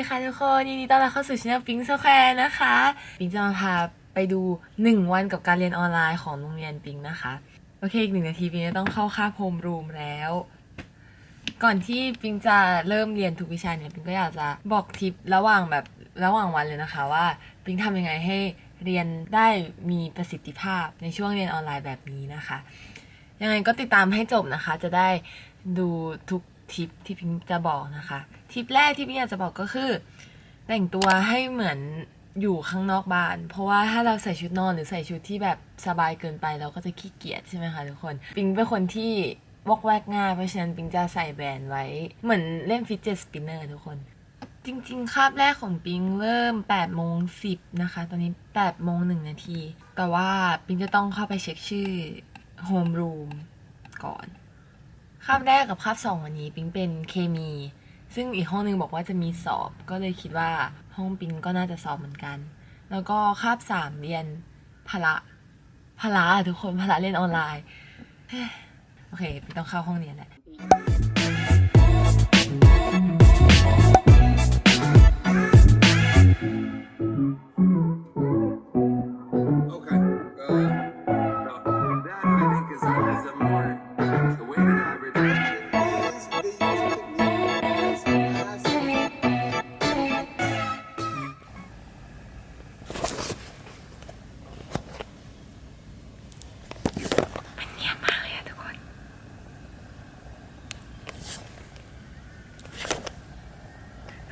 วัสดีค่ะทุกคนยินดีต้อนรับเข้าสู่ช่องปิงสแควร์นะคะปิงจะมาพาไปดู 1 วันกับการเรียนออนไลน์ของโรงเรียนปิงนะคะ โอเค อีกหนึ่งนาทีปิงจะต้องเข้าคาบโฮมรูมแล้ว ก่อนที่ปิงจะเริ่มเรียนทุกวิชาเนี่ยปิงก็อยากจะบอกทิประหว่างแบบระหว่างวันเลยนะคะว่าปิงทำยังไงให้เรียนได้มีประสิทธิภาพในช่วงเรียนออนไลน์แบบนี้นะคะ ยังไงก็ติดตามให้จบนะคะ จะได้ดูทุก ทิปที่พิงจะบอกนะคะ ทิปแรกที่พิงอยากจะบอกก็คือ แต่งตัวให้เหมือนอยู่ข้างนอกบ้าน เพราะว่าถ้าเราใส่ชุดนอนหรือใส่ชุดที่แบบสบายเกินไปเราก็จะขี้เกียจใช่ไหมคะทุกคนปิงเป็นคนที่วอกแวกง่ายเพราะฉะนั้นปิงจะใส่แบรนด์ไว้ เหมือนเล่นฟิตเจสปินเนอร์ทุกคน จริงๆ คาบแรกของปิงเริ่ม8โมง10 นะคะ ตอนนี้8โมง1นาที แต่ว่าปิงจะต้องเข้าไปเช็คชื่อโฮมรูมก่อน คาบแรกกับคาบสองวันนี้ปิงเป็นเคมี ซึ่งอีกห้องหนึงบอกว่าจะมีสอบก็เลยคิดว่าห้องปิงก็น่าจะสอบเหมือนกัน แล้วก็คาบสามเรียนพละพละทุกคนพละเรียนออนไลน์โอเคปิงต้องเข้าห้องเรียนแหละ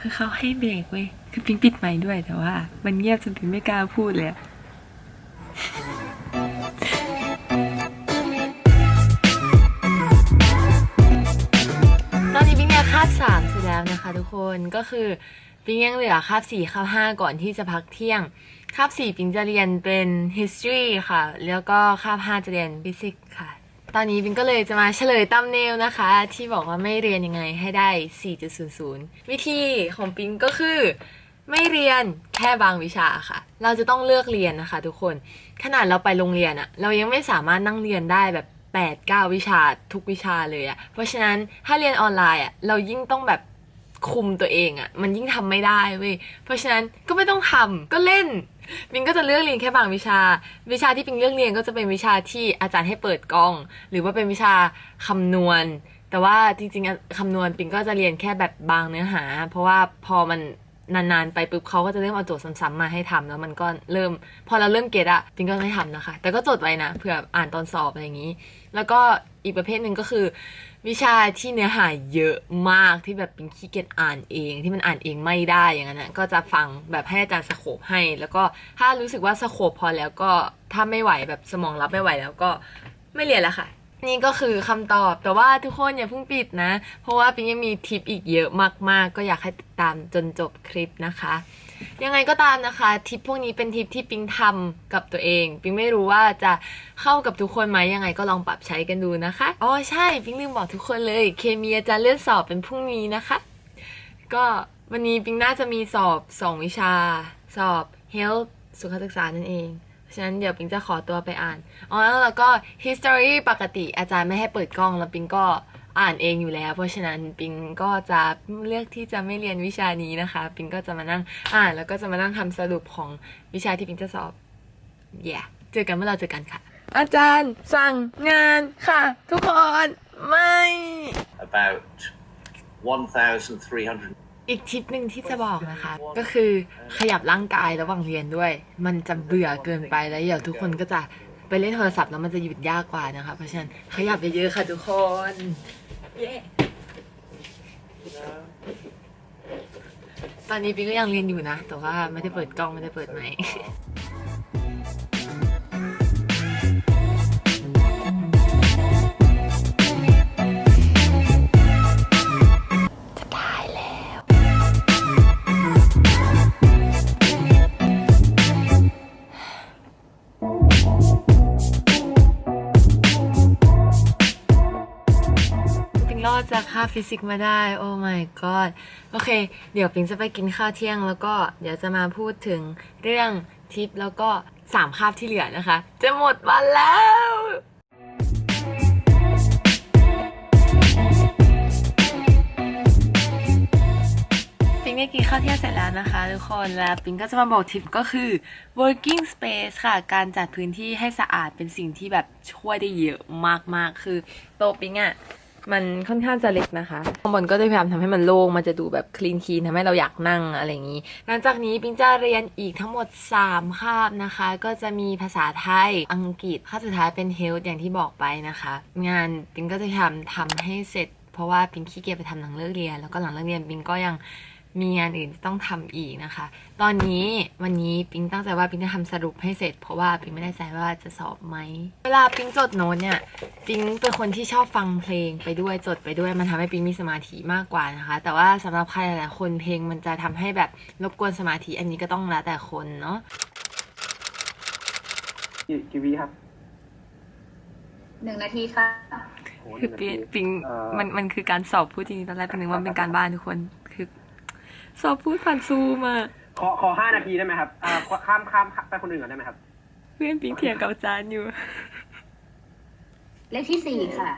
คือเขาให้เบรกเว้ย คือปิงปิดไมค์ด้วยแต่ว่า มันเงียบจนปิงไม่กล้าพูดเลยตอนนี้ปิงเนี่ยคาบสามเสร็จแล้วนะคะทุกคนก็คือปิงยังเหลือคาบสี่คาบห้าก่อนที่จะพักเที่ยงคาบสี่ปิงจะเรียนเป็น history ค่ะ แล้วก็คาบห้าจะเรียน physics ค่ะ ตอนนี้ปิงก็เลยจะมาเฉลยตั้มเนลนะคะ ที่บอกว่าไม่เรียนยังไงให้ได้ 4.00 วิธีของปิงก็คือ ไม่เรียนแค่บางวิชาค่ะ เราจะต้องเลือกเรียนนะคะทุกคน ขนาดเราไปโรงเรียนอะเรายังไม่สามารถนั่งเรียนได้แบบ 8 9 วิชาทุกวิชาเลยอะเพราะฉะนั้นถ้าเรียนออนไลน์อะเรายิ่งต้องแบบ คุมตัวเองอะมันยิ่งทำไม่ได้เว้ยเพราะฉะนั้นก็ไม่ต้องทำก็เล่นปิงก็จะเลือกเรียนแค่บางวิชา วิชาที่ปิงเลือกเรียนก็จะเป็นวิชาที่อาจารย์ให้เปิดกล้อง หรือว่าเป็นวิชาคำนวณ แต่ว่าจริงๆอะคำนวณปิงก็จะเรียนแค่แบบบางเนื้อหา เพราะว่าพอมันนานๆไปปุ๊บเขาก็จะเริ่มเอาโจทย์ซ้ำๆมาให้ทำแล้วมันก็เริ่ม พอเราเริ่มเก็ตอะปิงก็ไม่ทำนะคะ แต่ก็จดไว้นะเผื่ออ่านตอนสอบอะไรอย่างนี้ แล้วก็อีกประเภทหนึ่งก็คือ วิชาที่เนื้อหาเยอะมากที่แบบเป็นขี้เกียจอ่านเอง ที่มันอ่านเองไม่ได้อย่างนั้นนะก็จะฟังแบบให้อาจารย์สโคบให้ แล้วก็ถ้ารู้สึกว่าสโคบพอแล้วก็ถ้าไม่ไหวแบบสมองรับไม่ไหวแล้วก็ไม่เรียนแล้วค่ะ นี่ก็คือคำตอบแต่ว่าทุกคนอย่าเพิ่งปิดนะ เพราะว่าปิงยังมีทิปอีกเยอะมาก ๆ ก็อยากให้ติดตามจนจบคลิปนะคะ ยังไงก็ตามนะคะทิปพวกนี้เป็นทิปที่ปิงทำกับตัวเอง ปิงไม่รู้ว่าจะเข้ากับทุกคนไหมยังไงก็ลองปรับใช้กันดูนะคะอ๋อใช่ปิงลืมบอกทุกคนเลย เคมีอาจารย์เลื่อนสอบเป็นพรุ่งนี้นะคะ ก็วันนี้ปิงน่าจะมีสอบ 2 วิชา สอบ health สุขศึกษานั่นเอง ฉะนั้นเดี๋ยวปิงจะขอตัวไปอ่านอ๋อแล้วก็ history ปกติอาจารย์ไม่ให้เปิดกล้องแล้วปิงก็อ่านเองอยู่แล้ว เพราะฉะนั้นปิงก็จะเลือกที่จะไม่เรียนวิชานี้นะคะ ปิงก็จะมานั่งอ่านแล้วก็จะมานั่งทำสรุปของวิชาที่ปิงจะสอบ yeah เจอกันเมื่อเราเจอกันค่ะ อาจารย์สั่งงานค่ะ ทุกคนไม่ about 1,300 อีกทิปหนึ่งที่จะบอกนะคะ ก็คือขยับร่างกายระหว่างเรียนด้วย มันจะเบื่อเกินไปแล้วเดี๋ยวทุกคนก็จะไปเล่นโทรศัพท์แล้วมันจะหยุดยากกว่านะคะ เพราะฉะนั้นขยับเยอะๆค่ะทุกคนเย้ตอนนี้ปิ๊งก็ยังเรียนอยู่นะ แต่ว่าไม่ได้เปิดกล้องไม่ได้เปิดไมค์ จากค่าฟิสิกส์มาได้ โอ้ my god โอเค เดี๋ยวปิงจะไปกินข้าวเที่ยง แล้วก็เดี๋ยวจะมาพูดถึงเรื่องทิปแล้วก็สามคาบที่เหลือนะคะ จะหมดวันแล้วปิงได้กินข้าวเที่ยงเสร็จแล้วนะคะทุกคนแล้วปิงก็จะมาบอกทิปก็คือ working space ค่ะ การจัดพื้นที่ให้สะอาดเป็นสิ่งที่แบบช่วยได้เยอะมากๆ คือโตปิงอะ่ะ มันค่อนข้างจะเล็กนะคะข้างบนก็จะพยายามทำให้มันโล่ง มันจะดูแบบคลีนคีนทำให้เราอยากนั่งอะไรอย่างนี้ หลังจากนี้ปิงจะเรียนอีกทั้งหมด 3 คาบนะคะ ก็จะมีภาษาไทย อังกฤษ คาบสุดท้ายเป็นเฮลท์อย่างที่บอกไปนะคะ งานปิงก็จะพยายามทำให้เสร็จ เพราะว่าปิงขี้เกียจไปทำหลังเลิกเรียน แล้วก็หลังเลิกเรียนปิงก็ยัง มีงานอื่นที่ต้องทำอีกนะคะ ตอนนี้วันนี้ปิงตั้งใจว่าปิงจะทำสรุปให้เสร็จ เพราะว่าปิงไม่แน่ใจว่าจะสอบไหม เวลาปิงจดโน้ตเนี่ยปิงเป็นคนที่ชอบฟังเพลงไปด้วยจดไปด้วยมันทำให้ปิงมีสมาธิมากกว่านะคะ แต่ว่าสำหรับใครหลายๆคนเพลงมันจะทำให้แบบรบกวนสมาธิอันนี้ก็ต้องแล้วแต่คนเนาะกี่กี่วิครับหนึ่งนาทีค่ะโหคือหปินึ่งงนาทีปิงเอ่อมันมันคือการสอบพูดจริงๆตอนแรกปิงนึกว่ามันเป็นการบ้านทุกคนคือ สอบพูดผ่านซูมอะขอขอห้านาทีได้ไหมครับอ่าข้ามข้ามไปคนอื่นก่อนได้ไหมครับ เพื่อนปิงเถียงกับอาจารย์อยู่ เลขที่สี่ค่ะ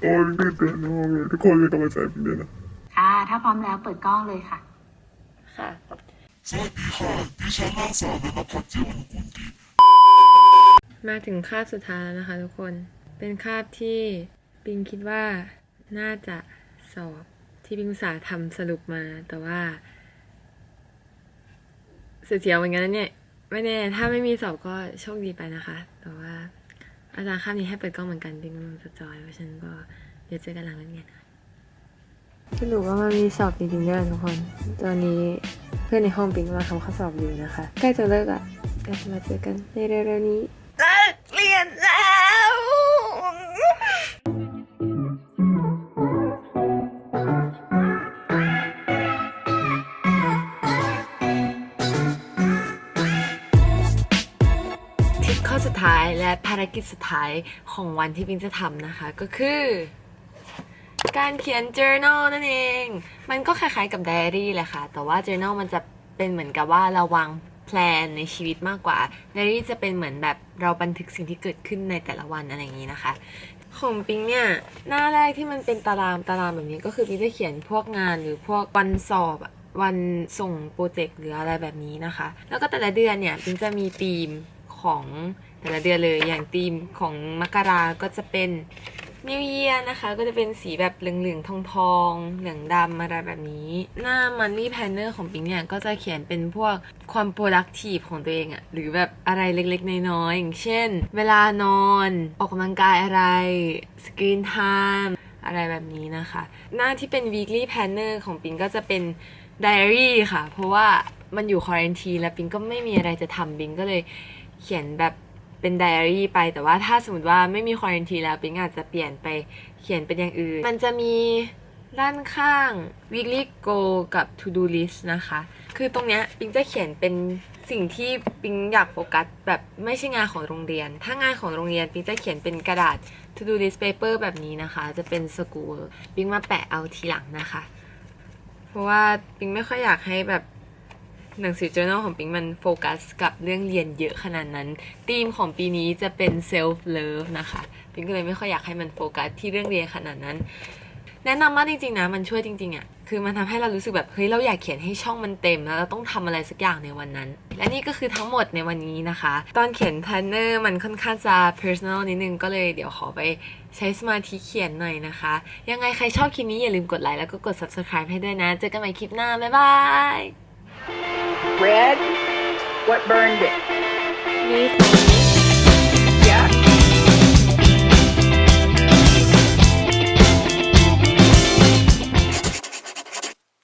โอ้ยตื่นเต้นมากเลยทุกคนเป็นกำลังใจผมด้วยนะค่ะ ถ้าพร้อมแล้วเปิดกล้องเลยค่ะ ค่ะ สวัสดีค่ะดิฉันนางสาวนันพัฒน์เจียวนุกุลดีมาถึงคาบสุดท้ายแล้วนะคะทุกคน เป็นคาบที่ปิงคิดว่าน่าจะสอบ ที่ปิงสาทำสรุปมาแต่ว่า เสียวๆเหมือนกันนะเนี่ย ไม่แน่ ถ้าไม่มีสอบก็โชคดีไปนะคะ แต่ว่า อาจารย์คาบนี้ให้เปิดกล้องเหมือนกันปิงกำลังจะจอยเพราะฉะนั้นก็เดี๋ยวเจอกันหลังเลิกเรียนค่ะสรุปว่ามันมีสอบจริงๆด้วยทุกคน ตอนนี้เพื่อนในห้องปิงกำลังทำข้อสอบอยู่นะคะ ใกล้จะเลิกอะก็จะมาเจอกันในเร็วๆนี้ ท้ายและภารกิจสุดท้ายของวันที่ปิงจะทำนะคะ ก็คือ การเขียน journal นั่นเอง มันก็คล้ายๆกับไดอารี่แหละค่ะ แต่ว่า journal มันจะเป็นเหมือนกับว่าเราวางแพลนในชีวิตมากกว่าไดอารี่จะเป็นเหมือนแบบเราบันทึกสิ่งที่เกิดขึ้นในแต่ละวันอะไรอย่างนี้นะคะ ของปิงเนี่ย หน้าแรกที่มันเป็นตารางตารางแบบนี้ก็คือปิงจะเขียนพวกงานหรือพวกวันสอบวันส่งโปรเจกต์หรืออะไรแบบนี้นะคะ แล้วก็แต่ละเดือนเนี่ยปิงจะมีธีมของ แต่ละเดือนเลยอย่างธีมของมกราก็จะเป็น New Year นะคะ ก็จะเป็นสีแบบเหลืองๆทองทองๆเหลืองดำอะไรแบบนี้ หน้า Monthly Planner ของปิงเนี่ยก็จะเขียนเป็นพวกความ productive ของตัวเองอะหรือแบบอะไรเล็กๆ น้อยๆอย่างเช่น เวลานอนออกกำลังกายอะไร screen time อะไรแบบนี้นะคะ หน้าที่เป็น weekly planner ของปิงก็จะเป็น diary ค่ะ เพราะว่ามันอยู่ quarantine แล้วปิงก็ไม่มีอะไรจะทำปิงก็เลยเขียนแบบ เป็นไดอารี่ไป แต่ว่าถ้าสมมติว่าไม่มีควอรันทีแล้วปิงอาจจะเปลี่ยนไปเขียนเป็นอย่างอื่น มันจะมีด้านข้าง weekly goal กับ to do list นะคะ คือตรงเนี้ยปิงจะเขียนเป็นสิ่งที่ปิงอยากโฟกัสแบบไม่ใช่งานของโรงเรียน ถ้างานของโรงเรียนปิงจะเขียนเป็นกระดาษ to do list paper แบบนี้นะคะ จะเป็น school ปิงมาแปะเอาทีหลังนะคะ เพราะว่าปิงไม่ค่อยอยากให้แบบ หนังสือ journal ของปิงมันโฟกัสกับเรื่องเรียนเยอะขนาดนั้นธีมของปีนี้จะเป็น self love นะคะปิงก็เลยไม่ค่อยอยากให้มันโฟกัสที่เรื่องเรียนขนาดนั้น แนะนำมากจริงๆนะมันช่วยจริงๆอะ่ะคือมันทำให้เรารู้สึกแบบเฮ้ยเราอยากเขียนให้ช่องมันเต็มแล้วเราต้องทำอะไรสักอย่างในวันนั้น และนี่ก็คือทั้งหมดในวันนี้นะคะ ตอนเขียน planner มันค่อนข้างจะ personal นิดนึงก็เลยเดี๋ยวขอไปใช้สมาธิเขียนหน่อยนะคะ ยังไงใครชอบคลิปนี้อย่าลืมกดไลค์แล้วก็กด subscribe ให้ด้วยนะ เจอกันใหม่คลิปหน้า บ๊ายบาย Red? What burned it? Music